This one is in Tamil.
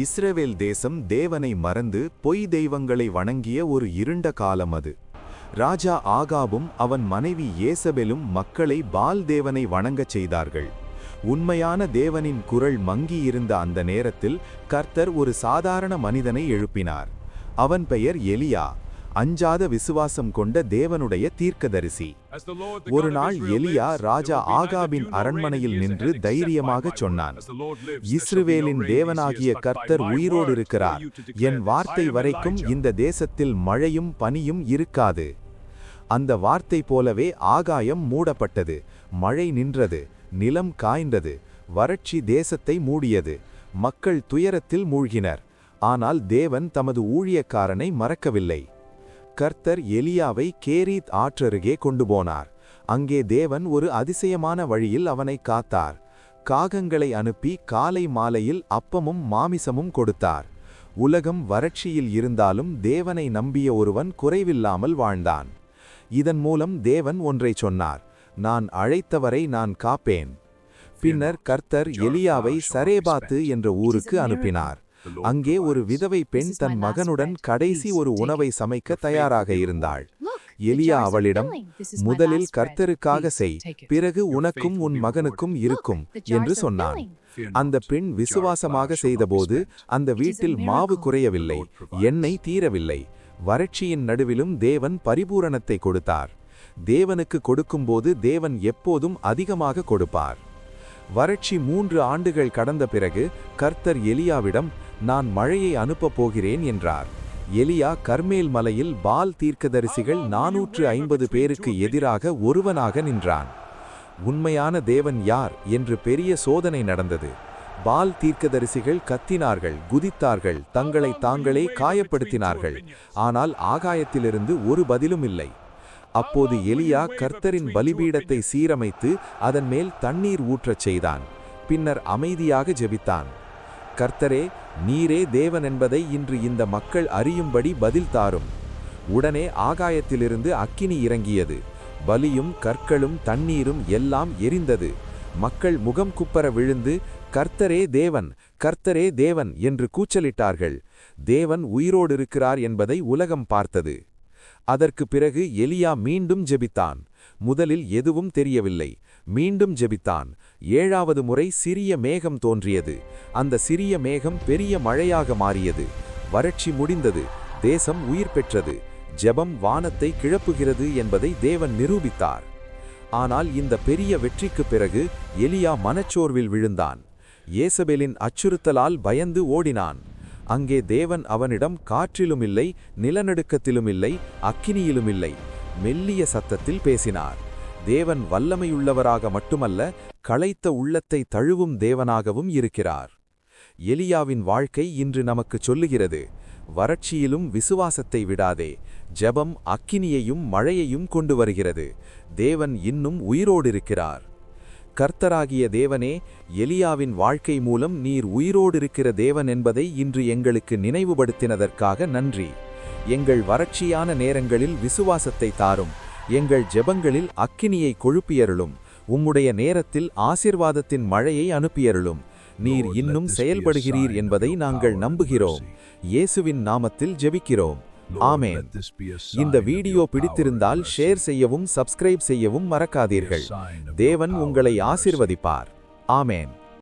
இஸ்ரவேல் தேசம் தேவனை மறந்து பொய் தெய்வங்களை வணங்கிய ஒரு இருண்ட காலம் அது. ராஜா ஆகாபும் அவன் மனைவி ஏசபெலும் மக்களை பால் தேவனை வணங்கச் செய்தார்கள். உண்மையான தேவனின் குரல் மங்கியிருந்த அந்த நேரத்தில் கர்த்தர் ஒரு சாதாரண மனிதனை எழுப்பினார். அவன் பெயர் எலியா. அஞ்சாத விசுவாசம் கொண்ட தேவனுடைய தீர்க்கதரிசி. ஒரு நாள் எலியா ராஜா ஆகாபின் அரண்மனையில் நின்று தைரியமாகச் சொன்னான். இஸ்ரவேலின் தேவனாகிய கர்த்தர் உயிரோடு இருக்கிறார். என் வார்த்தை வரைக்கும் இந்த தேசத்தில் மழையும் பனியும் இருக்காது. அந்த வார்த்தை போலவே ஆகாயம் மூடப்பட்டது. மழை நின்றது நிலம் காய்ந்தது வறட்சி தேசத்தை மூடியது மக்கள் துயரத்தில் மூழ்கினர். ஆனால் தேவன் தமது ஊழியக்காரனை மறக்கவில்லை. கர்த்தர் எலியாவை கேரீத் ஆற்றருகே கொண்டு போனார் அங்கே தேவன் ஒரு அதிசயமான வழியில் அவனை காத்தார். காகங்களை அனுப்பி காலை மாலையில் அப்பமும் மாமிசமும் கொடுத்தார். உலகம் வறட்சியில் இருந்தாலும் தேவனை நம்பிய ஒருவன் குறைவில்லாமல் வாழ்ந்தான். இதன் மூலம் தேவன் ஒன்றை சொன்னார் நான் அழைத்தவரை நான் காப்பேன். பின்னர் கர்த்தர் எலியாவை சரேபாத்து என்ற ஊருக்கு அனுப்பினார். அங்கே ஒரு விதவை பெண் தன் மகனுடன் கடைசி ஒரு உணவை சமைக்க தயாராக இருந்தாள். எலியா அவளிடம் முதலில் கர்த்தருக்காக செய். பிறகு உனக்கும் உன் மகனுக்கும் இருக்கும் என்று சொன்னான். அந்த பெண் விசுவாசமாக செய்தபோது அந்த வீட்டில் மாவு குறையவில்லை. எண்ணெய் தீரவில்லை. வறட்சியின் நடுவிலும் தேவன் பரிபூரணத்தை கொடுத்தார். தேவனுக்கு கொடுக்கும்போது தேவன் எப்போதும் அதிகமாக கொடுப்பார். வறட்சி மூன்று ஆண்டுகள் கடந்த பிறகு கர்த்தர் எலியாவிடம் நான் மழையை அனுப்பப் போகிறேன் என்றார். எலியா கர்மேல் மலையில் பால் தீர்க்கதரிசிகள் நாநூற்று ஐம்பது பேருக்கு எதிராக ஒருவனாக நின்றான். உண்மையான தேவன் யார்? என்று பெரிய சோதனை நடந்தது. பால் தீர்க்கதரிசிகள் கத்தினார்கள் குதித்தார்கள் தங்களை தாங்களே காயப்படுத்தினார்கள். ஆனால் ஆகாயத்திலிருந்து ஒரு பதிலும் இல்லை. அப்போது எலியா கர்த்தரின் பலிபீடத்தை சீரமைத்து அதன் மேல் தண்ணீர் ஊற்றச் செய்தான். பின்னர் அமைதியாக ஜெபித்தான். கர்த்தரே நீரே தேவன் என்பதை இன்று இந்த மக்கள் அறியும்படி பதில் தாரும். உடனே ஆகாயத்திலிருந்து அக்கினி இறங்கியது. பலியும் கற்களும் தண்ணீரும் எல்லாம் எரிந்தது. மக்கள் முகம் குப்பர விழுந்து கர்த்தரே தேவன் கர்த்தரே தேவன் என்று கூச்சலிட்டார்கள். தேவன் உயிரோடிருக்கிறார் என்பதை உலகம் பார்த்தது. அதற்கு பிறகு எலியா மீண்டும் ஜெபித்தான். முதலில் எதுவும் தெரியவில்லை. மீண்டும் ஜெபித்தான். ஏழாவது முறை சிறிய மேகம் தோன்றியது. அந்த சிறிய மேகம் பெரிய மழையாக மாறியது. வறட்சி முடிந்தது. தேசம் உயிர் பெற்றது. ஜெபம் வானத்தை கிழப்புகிறது என்பதை தேவன் நிரூபித்தார். ஆனால் இந்த பெரிய வெற்றிக்குப் பிறகு எலியா மனச்சோர்வில் விழுந்தான். ஏசபெலின் அச்சுறுத்தலால் பயந்து ஓடினான். அங்கே தேவன் அவனிடம் காற்றிலும் இல்லை நிலநடுக்கத்திலும் இல்லை அக்கினியிலும் இல்லை மெல்லிய சத்தத்தில் பேசினார். தேவன் வல்லமையுள்ளவராக மட்டுமல்ல களைத்த உள்ளத்தை தழுவும் தேவனாகவும் இருக்கிறார். எலியாவின் வாழ்க்கை இன்று நமக்கு சொல்லுகிறது வறட்சியிலும் விசுவாசத்தை விடாதே ஜெபம் அக்கினியையும் மழையையும் கொண்டு வருகிறது. தேவன் இன்னும் உயிரோடிருக்கிறார். கர்த்தராகிய தேவனே எலியாவின் வாழ்க்கை மூலம் நீர் உயிரோடிருக்கிற தேவன் என்பதை இன்று எங்களுக்கு நினைவுபடுத்தினதற்காக நன்றி. எங்கள் வறட்சியான நேரங்களில் விசுவாசத்தை தாரும். எங்கள் ஜெபங்களில் அக்கினியை கொழுப்பியருளும். உம்முடைய நேரத்தில் ஆசிர்வாதத்தின் மழையை அனுப்பியருளும். நீர் இன்னும் செயல்படுகிறீர் என்பதை நாங்கள் நம்புகிறோம். இயேசுவின் நாமத்தில் ஜெபிக்கிறோம். ஆமேன். இந்த வீடியோ பிடித்திருந்தால் ஷேர் செய்யவும் சப்ஸ்கிரைப் செய்யவும் மறக்காதீர்கள். தேவன் உங்களை ஆசிர்வதிப்பார். ஆமேன்.